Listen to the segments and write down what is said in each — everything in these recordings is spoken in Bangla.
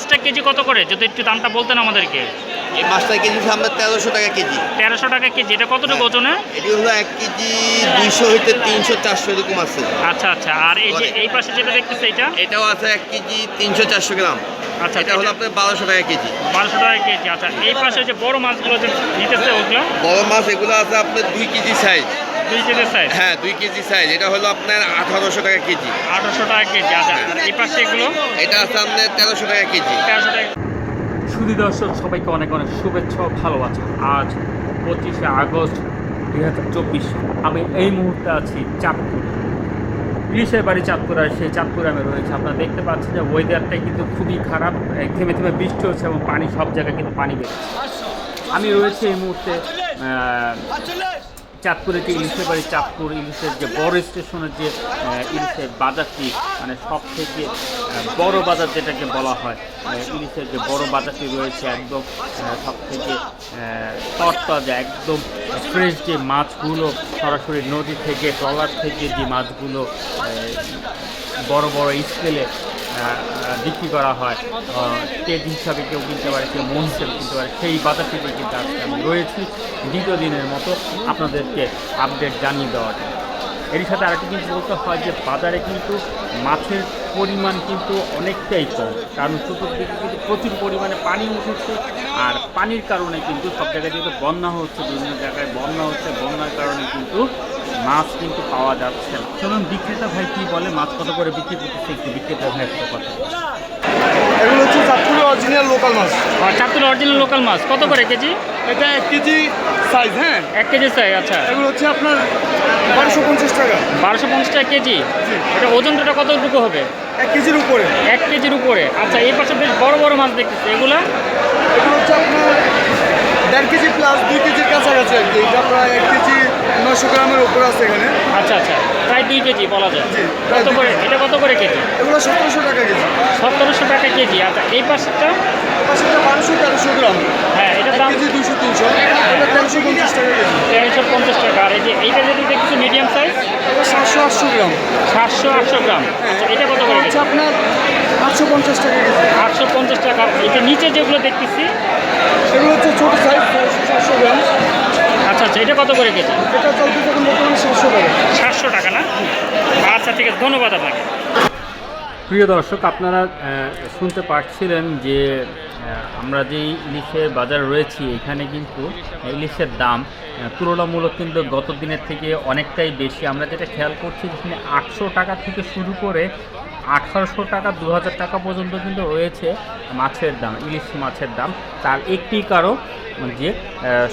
মাছটা কেজি কত করে? যদি একটু দামটা বলতেন আমাদেরকে। এই মাছটা কেজি আপনার তেরোশো টাকা কেজি। তেরোশো টাকা কেজি এটা কতটুকু ওজনে? এটি হলো এক কেজি দুইশো হইতে তিনশো চারশো এরকম আছে। আচ্ছা আচ্ছা আর এই যে এই পাশে যেটা দেখতেছে এটা এটাও আছে এক কেজি তিনশো চারশো গ্রাম। আচ্ছা এটা হলো আপনার বারোশো টাকা কেজি। বারোশো টাকা কেজি আচ্ছা এই পাশে যে বড় মাছগুলো যে নিতেছে ওগুলো? বড় মাছ এগুলো আছে আপনার দুই কেজি সাইজ দুই কেজি সাইজ হ্যাঁ দুই কেজি সাইজ এটা হলো আপনার আঠারোশো টাকা কেজি। আঠারোশো টাকা কেজি। আচ্ছা আর এই পাশে এগুলো? এটা আছে আপনার তেরোশো টাকা কেজি। তেরোশো টাকা। শুধু দর্শক সবাইকে অনেক অনেক শুভেচ্ছা ও ভালোবাসা। আজ পঁচিশে আগস্ট দুই হাজার চব্বিশ। আমি এই মুহূর্তে আছি চাঁদপুর। ইলিশের বাড়ি চাঁদপুর আর সেই চাঁদপুর আমি রয়েছে। আপনারা দেখতে পাচ্ছেন যে ওয়েদারটাই কিন্তু খুবই খারাপ। থেমে থেমে বৃষ্টি হচ্ছে এবং পানি সব জায়গায় কিন্তু পানি বেরোচ্ছে। আমি রয়েছে এই মুহূর্তে চাঁদপুরে যে ইলিশের বাড়ি, চাঁদপুর ইলিশের যে বড় স্টেশনের যে ইলিশের বাজারটি মানে সব থেকে বড় বাজার যেটাকে বলা হয় ইলিশের যে বড় বাজারটি রয়েছে একদম সব থেকে তরতাজা, একদম ফ্রেশ যে মাছগুলো সরাসরি নদী থেকে, ট্রলার থেকে যে মাছগুলো বড় বড় স্কেলে বিক্রি করা হয়। কেজি হিসাবে কেউ কিনতে পারে, কেউ মন হিসাবে কিনতে পারে, সেই বাজারটিতে কিন্তু আজকে আমি রয়েছি। দ্বিতীয় দিনের মতো আপনাদেরকে আপডেট জানিয়ে দেওয়ার। এর সাথে আরেকটি কিন্তু বলতে হয় যে, বাজারে কিন্তু মাছের পরিমাণ কিন্তু অনেকটাই কম। কারণ চতুর্দিকে কিন্তু প্রচুর পরিমাণে পানি উঠেছে আর পানির কারণে কিন্তু সব জায়গায় যেহেতু বন্যা হচ্ছে, বিভিন্ন জায়গায় বন্যা হচ্ছে, বন্যার কারণে কিন্তু মাছ কিন্তু পাওয়া যাচ্ছে না। চলুন বিক্রেতা ভাই কি বলে? মাছ কত করে বিক্রি করতেছে একটু বিক্রেতা ভাই একটা কথা। এগুলো হচ্ছে চাঁদপুরের অরিজিনাল লোকাল মাছ। আর চাঁদপুর অরিজিনাল লোকাল মাছ। কত করে কেজি? এটা এক কেজি সাইজ হ্যাঁ? এক কেজি চাই আচ্ছা। এগুলো হচ্ছে আপনার বারোশো পঞ্চাশ টাকা। বারোশো পঞ্চাশ টাকা কেজি এটা ওজনটা কতটুকু হবে? এক কেজির উপরে। এক কেজির উপরে। আচ্ছা এই পাশে বেশ বড় বড় মাছ দেখতেছি। এগুলা? এগুলো হচ্ছে আপনার দেড় কেজি প্লাস দুই কেজির কাছাকাছি আর কি। এটা প্রায় নশো গ্রামের উপরে আছে এখানে। আচ্ছা আচ্ছা। প্রায় দুই কেজি বলা যায়। কত করে? এটা কত করে কেজি? এগুলো সতেরোশো টাকা কেজি। সতেরোশো টাকা কেজি। আচ্ছা এই পাশেরটা? পাশে বারোশো তেরোশো গ্রাম। হ্যাঁ এটা দাম কেজি দুশো তিনশো। এটা তেরোশো পঞ্চাশ টাকা কেজি। তেরোশো পঞ্চাশ টাকা। আর এই যে এইটা যদি দেখছি মিডিয়াম সাইজ এটা সাতশো আটশো গ্রাম। সাতশো আটশো গ্রাম। আচ্ছা এটা কত করে হচ্ছে আপনার আটশো পঞ্চাশ টাকা কেজি। আটশো পঞ্চাশ টাকা। যে নিচে যেগুলো দেখতেছি? এগুলো হচ্ছে ছোটো সাইজ সাতশো গ্রাম। আচ্ছা আচ্ছা এটা কত করে কেজি? এটা চলতে তখন বর্তমানে সাতশো টাকা সাতশো টাকা না? আচ্ছা ঠিক আছে ধন্যবাদ আপনাকে। প্রিয় দর্শক আপনারা শুনতে পাচ্ছিলেন যে আমরা যে ইলিশের বাজার রয়েছি এখানে কিন্তু ইলিশের দাম তুলনামূলক কিন্তু গত দিনের থেকে অনেকটাই বেশি। আমরা যেটা খেয়াল করছি যেখানে আটশো টাকা থেকে শুরু করে আঠারোশো টাকা দু হাজার টাকা পর্যন্ত কিন্তু রয়েছে মাছের দাম, ইলিশ মাছের দাম। তার একটি কারণ যে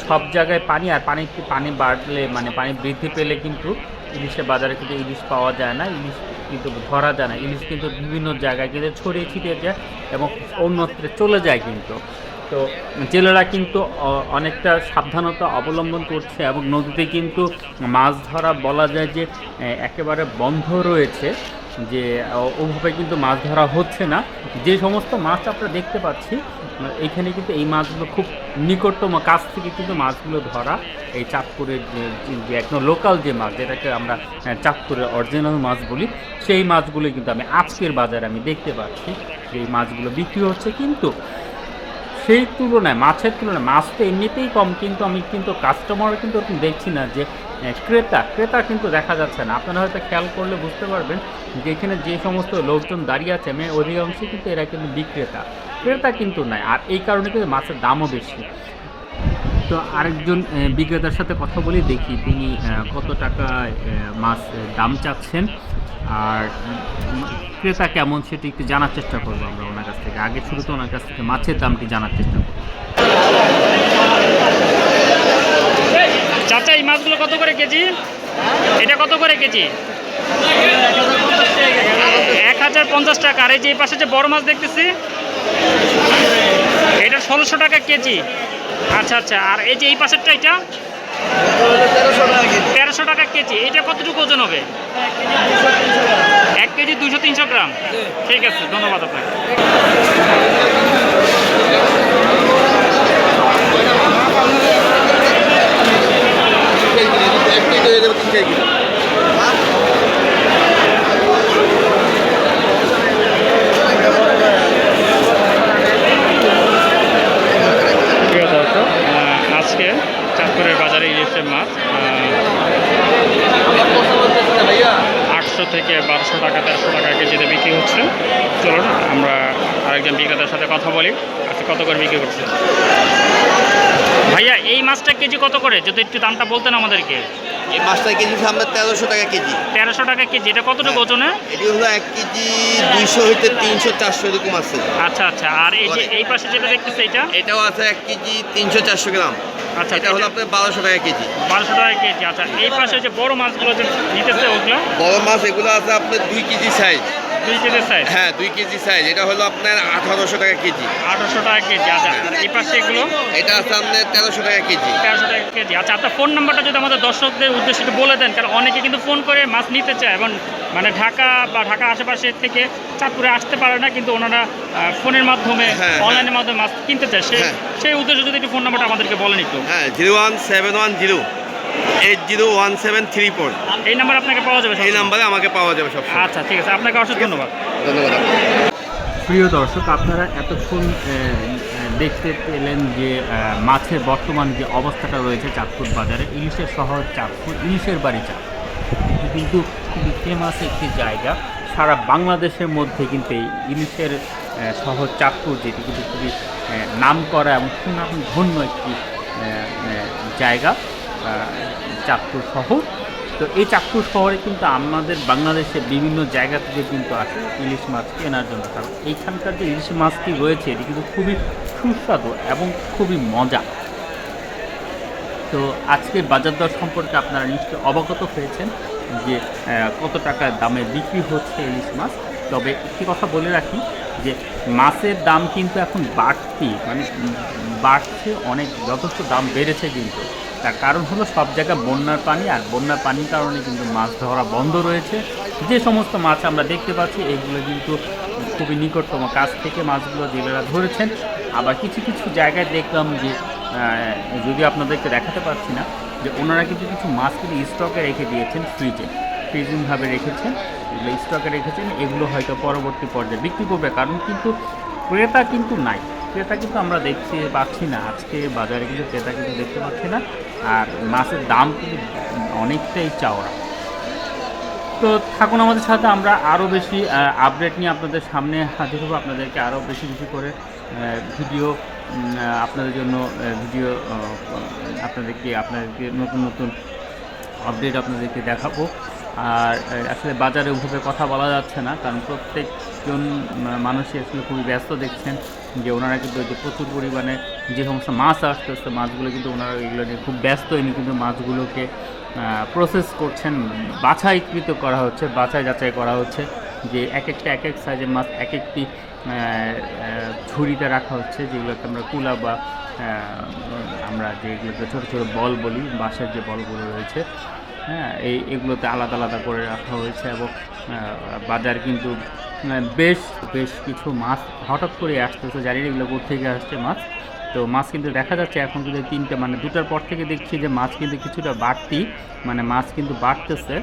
সব জায়গায় পানি আর পানি পানি বাড়লে মানে পানি বৃদ্ধি পেলে কিন্তু ইলিশের বাজারে কিন্তু ইলিশ পাওয়া যায় না, ইলিশ কিন্তু ধরা যায় না, ইলিশ কিন্তু বিভিন্ন জায়গায় কিন্তু ছড়িয়ে ছিটিয়ে যায় এবং অন্যত্রে চলে যায় কিন্তু। তো জেলেরা কিন্তু অনেকটা সাবধানতা অবলম্বন করছে এবং নদীতে কিন্তু মাছ ধরা বলা যায় যে একেবারে বন্ধ রয়েছে। যে ওভাবে কিন্তু মাছ ধরা হচ্ছে না। যে সমস্ত মাছ আমরা দেখতে পাচ্ছি এখানে কিন্তু এই মাছগুলো খুব নিকটতম কাছ থেকে কিন্তু মাছগুলো ধরা। এই চাঁদপুরের যে একদম লোকাল যে মাছ, যেটাকে আমরা চাঁদপুরের অরিজিনাল মাছ বলি, সেই মাছগুলো কিন্তু আমি আজকের বাজারে আমি দেখতে পাচ্ছি যে এই মাছগুলো বিক্রি হচ্ছে। কিন্তু সেই তুলনায়, মাছের তুলনায় মাছ তো এমনিতেই কম, কিন্তু আমি কিন্তু কাস্টমার কিন্তু ওরকম দেখছি না যে ক্রেতা ক্রেতা কিন্তু দেখা যাচ্ছে না। আপনারা হয়তো খেয়াল করলে বুঝতে পারবেন যে এখানে যে সমস্ত লোকজন দাঁড়িয়ে আছে মেয়ে অধিকাংশই কিন্তু এরা কিন্তু বিক্রেতা। ক্রেতা কিন্তু নাই, আর এই কারণে কিন্তু মাছের দামও বেশি। তো আরেকজন বিক্রেতার সাথে কথা বলি, দেখি তিনি কত টাকায় মাছ দাম চাচ্ছেন। আর ক্রেতা কেমন সেটি একটু জানার চেষ্টা করব আমরা ওনার কাছ থেকে। আগে শুরুতে ওনার কাছ থেকে মাছের দামটি জানার চেষ্টা করব। চাচা এই মাছগুলো কত করে কেজি? এটা কত করে কেজি? এক হাজার পঞ্চাশ টাকা। আর এই যে এই পাশে যে বড় মাছ দেখতেছি, এটা ষোলোশো টাকা কেজি। আচ্ছা আচ্ছা। আর এই যে এই পাশেরটা এটা? তেরোশো টাকা কেজি। এটা কতটুকু ওজন হবে? এক কেজি দুশো তিনশো গ্রাম। ঠিক আছে, ধন্যবাদ আপনাকে। হয়ে যাবে তিন চার আজকে চাঁদপুরের বাজারে মাছ আটশো থেকে বারোশো টাকা, তেরোশো টাকা কেজিতে বিক্রি হচ্ছে। চলুন, আমরা আরেকজন বিক্রেতার সাথে কথা বলি। আজকে কত করে বিক্রি করছে? ভাইয়া, এই মাছটা কেজি কত করে? যদি একটু দামটা বলতেন আমাদেরকে। এই মাছটা কেজি আমরা তেরোশো টাকা কেজি। তেরোশো টাকা কেজি এটা কতটুকু ওজনে? এটি হলো এক কেজি দুইশো হইতে তিনশো চারশো এরকম আছে। আচ্ছা আচ্ছা। আর এই যে এই পাশে যেটা দেখতেছে এটা? এটাও আছে এক কেজি তিনশো চারশো গ্রাম। আচ্ছা এটা হলো আপনার বারোশো টাকা কেজি। বারোশো টাকা কেজি আচ্ছা। এই পাশে যে বড় মাছগুলো যে নিতেছে ওগুলো? বড় মাছ এগুলো আছে আপনার দুই কেজি সাইজ দুই কেজি সাইজ হ্যাঁ দুই কেজি সাইজ এটা হলো আপনার আঠারোশো টাকা কেজি। আঠারোশো টাকা কেজি। আচ্ছা এই পাশে এগুলো? এটা আছে আপনার তেরোশো টাকা কেজি। তেরোশো টাকা কেজি। আচ্ছা আপনার ফোন নাম্বারটা যদি আমাদের দর্শকদের উদ্দেশ্যে একটু বলে দেন কারণ অনেকে কিন্তু ফোন করে মাছ নিতে চায় এবং মানে ঢাকা বা ঢাকা আশেপাশে থেকে চাঁদপুরে আসতে পারে না কিন্তু ওনারা ফোনের মাধ্যমে হ্যাঁ, অনলাইনের মাধ্যমে মাছ কিনতে চায়। সেই হ্যাঁ। সেই উদ্দেশ্যে যদি একটু ফোন নাম্বারটা আমাদেরকে বলেন একটু। হ্যাঁ zero one seven one zero. Eight zero one seven three four. এই নাম্বার আপনাকে পাওয়া যাবে এই? নাম্বারে আমাকে পাওয়া যাবে সব আচ্ছা ঠিক আছে। আপনাকে অসংখ্য ধন্যবাদ। ধন্যবাদ। প্রিয় দর্শক আপনারা এতক্ষণ দেখতে পেলেন যে মাছের বর্তমান যে অবস্থাটা রয়েছে চাঁদপুর বাজারে ইলিশের শহর চাঁদপুর ইলিশের বাড়ি চাঁদপুর। কিন্তু খুবই ফেমাস একটি জায়গা। সারা বাংলাদেশের মধ্যে কিন্তু এই ইলিশের শহর চাঁদপুর যেটি কিন্তু খুবই নাম করা এবং সুনাম ধন্য একটি জায়গা। চাঁদপুর শহর। তো এই চাঁদপুর শহরে কিন্তু আমাদের বাংলাদেশে বিভিন্ন জায়গা থেকে কিন্তু আসে ইলিশ মাছ কেনার জন্য। কারণ এইখানকার যে ইলিশ মাছটি রয়েছে, এটি কিন্তু খুবই সুস্বাদু এবং খুবই মজা। তো আজকের বাজার দর সম্পর্কে আপনারা নিশ্চয়ই অবগত হয়েছেন যে কত টাকা দামে বিক্রি হচ্ছে ইলিশ মাছ। তবে একটি কথা বলে রাখি যে, মাছের দাম কিন্তু এখন বাড়তি মানে বাড়ছে অনেক, যথেষ্ট দাম বেড়েছে কিন্তু। তার কারণ হলো সব জায়গায় বন্যার পানি, আর বন্যার পানির কারণে কিন্তু মাছ ধরা বন্ধ রয়েছে। যে সমস্ত মাছ আমরা দেখতে পাচ্ছি, এগুলো কিন্তু খুবই নিকটতম কাছ থেকে মাছগুলো জেলেরা ধরেছেন। আবার কিছু কিছু জায়গায় দেখলাম যে যদি আপনাদেরকে দেখাতে পারছি না, যে ওনারা কিন্তু কিছু মাছ কিন্তু স্টকে রেখে দিয়েছেন ফ্রিজে। ফ্রিজিংভাবে রেখেছেন, এগুলো স্টকে রেখেছেন, এগুলো হয়তো পরবর্তী পর্যায়ে বিক্রি করবে, কারণ কিন্তু ক্রেতা কিন্তু নাই। ক্রেতা কিন্তু আমরা দেখতে পাচ্ছি না। আজকে বাজারে কিন্তু ক্রেতা কিন্তু দেখতে পাচ্ছি না। আর মাছের দাম কিন্তু অনেকটাই চাওয়া। তো থাকুন আমাদের সাথে, আমরা আরও বেশি আপডেট নিয়ে আপনাদের সামনে হাজির হব। আপনাদেরকে আরও বেশি বেশি করে ভিডিও আপনাদের জন্য ভিডিও আপনাদেরকে আপনাদেরকে নতুন নতুন আপডেট আপনাদেরকে দেখাবো। আর আসলে বাজারে ওভাবে কথা বলা যাচ্ছে না, কারণ প্রত্যেকজন মা- মানুষই আসলে খুবই ব্যস্ত দেখছেন যে ওনারা কিন্তু যে প্রচুর পরিমাণে যে সমস্ত মাছ আসতেছে মাছগুলো কিন্তু ওনারা এগুলো নিয়ে খুব ব্যস্ত। হয়নি কিন্তু মাছগুলোকে প্রসেস করছেন, বাছাইকৃত করা হচ্ছে, বাছাই যাচাই করা হচ্ছে যে এক একটা এক এক সাইজের মাছ এক একটি ঝুড়িতে রাখা হচ্ছে যেগুলোকে আমরা কুলা বা আমরা যেগুলোকে ছোটো ছোটো বল বলি, বাঁশের যে বলগুলো রয়েছে হ্যাঁ এই, এগুলোতে আলাদা আলাদা করে রাখা হয়েছে এবং বাজার কিন্তু বেশ বেশ কিছু মাছ হঠাৎ করে আসতেছে জানি এগুলো থেকে আসছে মাছ। তো মাছ কিন্তু দেখা যাচ্ছে এখন কিন্তু তিনটে মানে দুটার পর থেকে দেখছি যে মাছ কিন্তু কিছুটা বাড়তি মানে মাছ কিন্তু বাড়তেছে।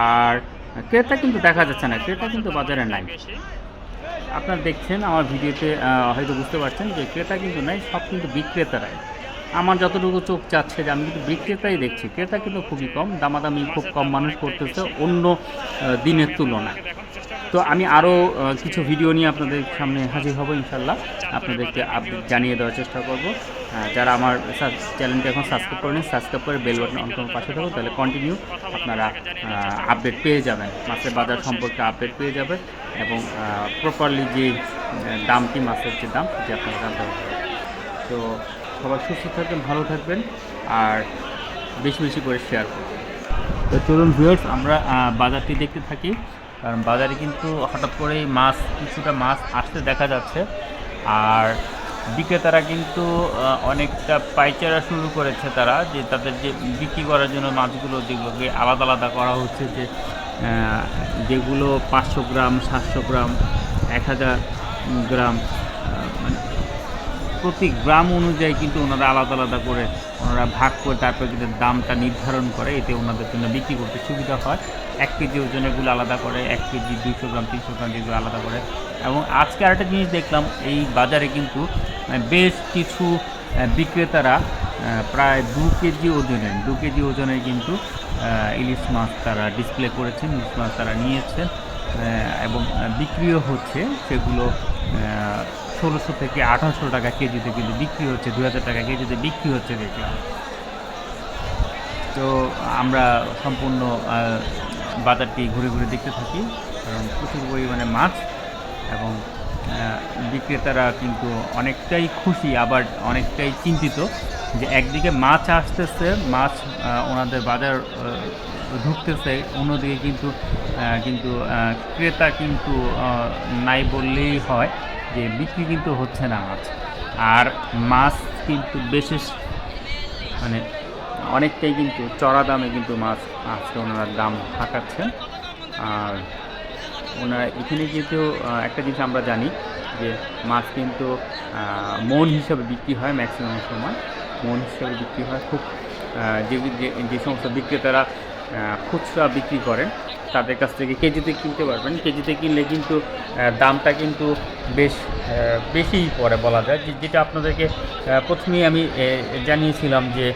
আর ক্রেতা কিন্তু দেখা যাচ্ছে না, ক্রেতা কিন্তু বাজারে নাই। আপনারা দেখছেন আমার ভিডিওতে হয়তো বুঝতে পারছেন যে ক্রেতা কিন্তু নাই, সব কিন্তু বিক্রেতারাই। আমার যতটুকু চোখ চাচ্ছে যে আমি কিন্তু বিক্রেতাই দেখছি, ক্রেতা কিন্তু খুবই কম, দামাদামি খুব কম মানুষ করতেছে অন্য দিনের তুলনায়। তো আমি আরও কিছু ভিডিও নিয়ে আপনাদের সামনে হাজির হব ইনশাল্লাহ। আপনাদেরকে আপডেট জানিয়ে দেওয়ার চেষ্টা করব। যারা আমার চ্যানেলটি এখন সাবস্ক্রাইব করেন সাবস্ক্রাইব করে বেল বাটন অন করে পাশে থাকুন তাহলে কন্টিনিউ আপনারা আপডেট পেয়ে যাবেন। মাছের বাজার সম্পর্কে আপডেট পেয়ে যাবেন এবং প্রপারলি যে দামটি মাছের যে দাম, সেটি আপনারা জানতে পারবেন। তো সবাই সুস্থ থাকবেন, ভালো থাকবেন আর বেশি বেশি করে শেয়ার করবেন। তো চলুন ভিউয়ার্স আমরা বাজারটি দেখতে থাকি। কারণ বাজারে কিন্তু হঠাৎ করেই মাছ, কিছুটা মাছ আসতে দেখা যাচ্ছে। আর বিক্রেতারা কিন্তু অনেকটা পাইচারা শুরু করেছে তারা যে তাদের যে বিক্রি করার জন্য মাছগুলো যেগুলোকে আলাদা আলাদা করা হচ্ছে যে যেগুলো পাঁচশো গ্রাম, সাতশো গ্রাম, এক হাজার গ্রাম মানে প্রতি গ্রাম অনুযায়ী কিন্তু ওনারা আলাদা আলাদা করে ওনারা ভাগ করে তারপর কিন্তু দামটা নির্ধারণ করে, এতে ওনাদের জন্য বিক্রি করতে সুবিধা হয়। এক কেজি ওজনেগুলো আলাদা করে, এক কেজি দুইশো গ্রাম, তিনশো গ্রাম যেগুলো আলাদা করে। এবং আজকে আরেকটা জিনিস দেখলাম, এই বাজারে কিন্তু বেশ কিছু বিক্রেতারা প্রায় দু কেজি ওজনের, দু কেজি ওজনের কিন্তু ইলিশ মাছ তারা ডিসপ্লে করেছেন, ইলিশ মাছ তারা নিয়েছেন এবং বিক্রিও হচ্ছে সেগুলো ষোলোশো থেকে আঠারোশো টাকা কেজিতে কিন্তু বিক্রি হচ্ছে দু হাজার টাকা কেজিতে বিক্রি হচ্ছে দেখলাম। তো আমরা সম্পূর্ণ বাজারটি ঘুরে ঘুরে দেখতে থাকি, কারণ প্রচুর পরিমাণে মাছ এবং বিক্রেতারা কিন্তু অনেকটাই খুশি, আবার অনেকটাই চিন্তিত যে একদিকে মাছ আসতেছে, মাছ ওনাদের বাজার ঢুকতেছে, অন্যদিকে কিন্তু কিন্তু ক্রেতা কিন্তু নাই বললেই হয়। যে বিক্রি কিন্তু হচ্ছে না মাছ। আর মাছ কিন্তু বিশেষ মানে অনেকটাই কিন্তু চড়া দামে কিন্তু মাছ আজকে ওনারা দাম হাঁকাচ্ছেন। আর ওনারা এখানে কিন্তু একটা জিনিস আমরা জানি যে মাছ কিন্তু মন হিসাবে বিক্রি হয় ম্যাক্সিমাম সময়। মন হিসাবে বিক্রি হয় খুব যে, যে- সমস্ত বিক্রেতারা খুচরা বিক্রি করেন। তাদের কাছ থেকে কেজিতে কিনতে পারবেন। কেজিতে কিনলে কিন্তু দামটা কিন্তু বেশ বেশিই পড়ে বলা যায়। যেটা আপনাদেরকে প্রথমেই আমি জানিয়েছিলাম যে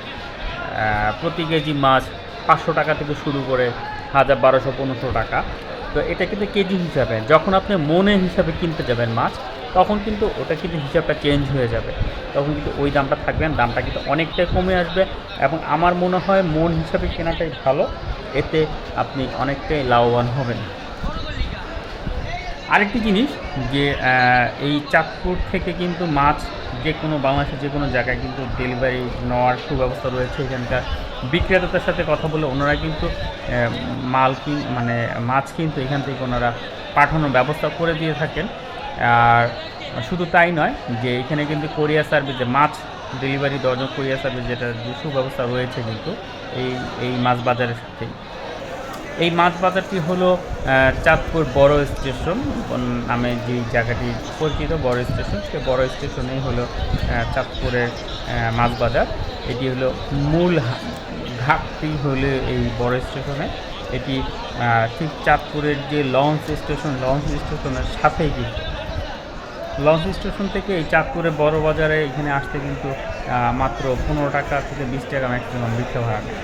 প্রতি কেজি মাছ পাঁচশো টাকা থেকে শুরু করে হাজার বারোশো পনেরোশো টাকা। তো এটা কিন্তু কেজি হিসাবে, যখন আপনি মনে হিসাবে কিনতে যাবেন মাছ তখন কিন্তু ওটা কিন্তু হিসাবটা চেঞ্জ হয়ে যাবে। তখন কিন্তু ওই দামটা থাকবে না, দামটা কিন্তু অনেকটাই কমে আসবে এবং আমার মনে হয় মন হিসাবে কেনাটাই ভালো, এতে আপনি অনেকটাই লাভবান হবেন। আরেকটি জিনিস যে এই চাঁদপুর থেকে কিন্তু মাছ যে কোনো বাংলাদেশের যে কোনো জায়গায় কিন্তু ডেলিভারি নেওয়ার সুব্যবস্থা রয়েছে। এখানকার বিক্রেতাদের সাথে কথা বলে ওনারা কিন্তু মাল কিন মানে মাছ কিন্তু এখান থেকে ওনারা পাঠানোর ব্যবস্থা করে দিয়ে থাকেন। আর শুধু তাই নয় যে এখানে কিন্তু কোরিয়া সার্ভিস যে মাছ ডেলিভারি দেওয়ার জন্য কোরিয়ার সার্ভিস যেটা সুব্যবস্থা রয়েছে কিন্তু এই এই মাছ বাজারের সাথেই। এই মাছ বাজারটি হলো চাঁদপুর বড় স্টেশন নামে যে জায়গাটি পরিচিত, বড় স্টেশন, সে বড় স্টেশনেই হলো চাঁদপুরের মাছ বাজার। এটি হলো মূল ঘাটটি হলো এই বড় স্টেশনে। এটি ঠিক চাঁদপুরের যে লঞ্চ স্টেশন, লঞ্চ স্টেশনের সাথেই কিন্তু লঞ্চ স্টেশন থেকে এই চাঁদপুরে বড় বাজারে এখানে আসতে কিন্তু মাত্র পনেরো টাকা থেকে বিশ টাকা ম্যাক্সিমাম রিক্সা ভাড়া নেয়।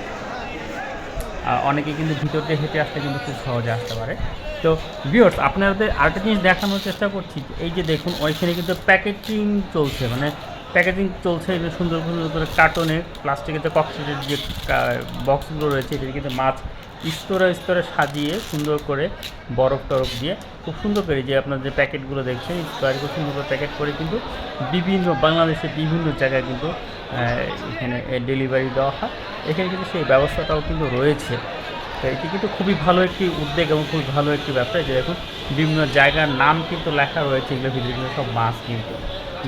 অনেকে কিন্তু ভিতর দিয়ে হেঁটে আসতে কিন্তু খুব সহজে আসতে পারে। তো ভিওর্স আপনাদের আরেকটা জিনিস দেখানোর চেষ্টা করছি এই যে দেখুন, ওইখানে কিন্তু প্যাকেজিং চলছে মানে প্যাকেজিং চলছে যে সুন্দর সুন্দর করে কার্টনে প্লাস্টিকের যে কক্সিটের যে বক্সগুলো রয়েছে এটি কিন্তু মাছ স্তরে স্তরে সাজিয়ে সুন্দর করে বরফ টরফ দিয়ে খুব সুন্দর করে যে আপনার যে প্যাকেটগুলো দেখছেন স্কোয়ার করে সুন্দর করে প্যাকেট করে কিন্তু বিভিন্ন বাংলাদেশের বিভিন্ন জায়গায় কিন্তু এখানে ডেলিভারি দেওয়া হয়। এখানে কিন্তু সেই ব্যবস্থাটাও কিন্তু রয়েছে। এটি কিন্তু খুবই ভালো একটি উদ্যোগ এবং খুবই ভালো একটি ব্যবসা। যে দেখুন, বিভিন্ন জায়গার নাম কিন্তু লেখা রয়েছে এগুলো কিন্তু সব মাছ কিন্তু।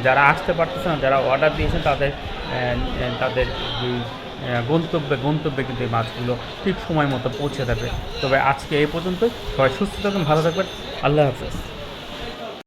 যারা আসতে পারতেছে না, যারা অর্ডার দিয়েছেন, তাদের তাদের গন্তব্যে গন্তব্যে কিন্তু এই মাছগুলো ঠিক সময় মতো পৌঁছে দেবে তবে আজকে এই পর্যন্ত সবাই সুস্থ থাকবেন ভালো থাকবেন। আল্লাহ হাফেজ।